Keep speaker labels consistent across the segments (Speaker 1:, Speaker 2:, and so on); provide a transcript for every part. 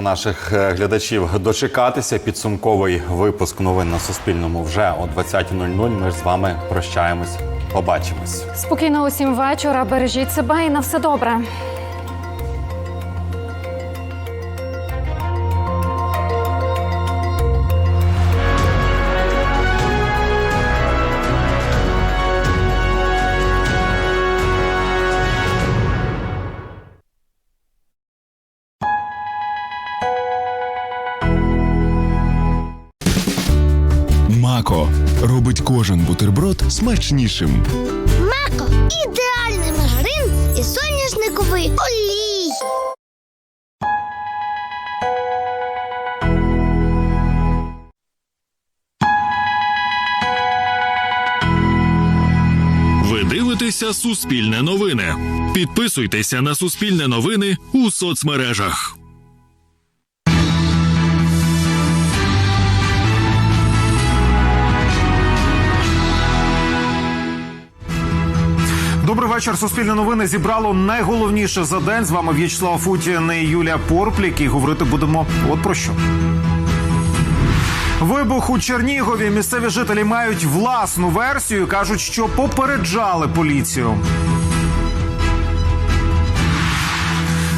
Speaker 1: Наших е, глядачів дочекатися підсумковий випуск новин на Суспільному вже о 20.00. Ми ж з вами прощаємось. Побачимось.
Speaker 2: Спокійно усім вечора. Бережіть себе і на все добре.
Speaker 3: Мако робить кожен бутерброд смачнішим.
Speaker 4: Мако ідеальний маргарин і соняшниковий олій.
Speaker 5: Ви дивитеся Суспільне новини. Підписуйтеся на Суспільне новини у соцмережах.
Speaker 6: Добрий вечір. Суспільне новини зібрало найголовніше за день. З вами В'ячеслав Футін і Юлія Порплік. І говорити будемо от про що. Вибух у Чернігові. Місцеві жителі мають власну версію. кажуть, що попереджали поліцію.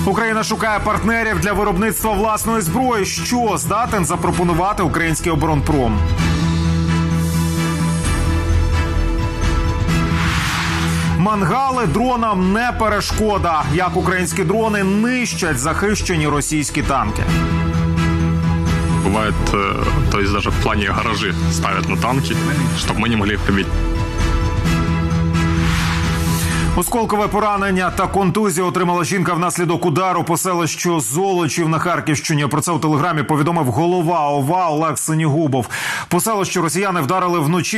Speaker 6: Україна шукає партнерів для виробництва власної зброї. Що здатен запропонувати український оборонпром? Мангали дронам не перешкода. Як українські дрони нищать захищені російські танки.
Speaker 7: Бывает, э, то есть даже в плане гаражи ставят на танки, чтобы мы не могли их побить.
Speaker 6: Осколкове поранення та контузію отримала жінка внаслідок удару по селищу Золочів на Харківщині. Про це у телеграмі повідомив голова ОВА Олег Синігубов. По селищу росіяни вдарили вночі.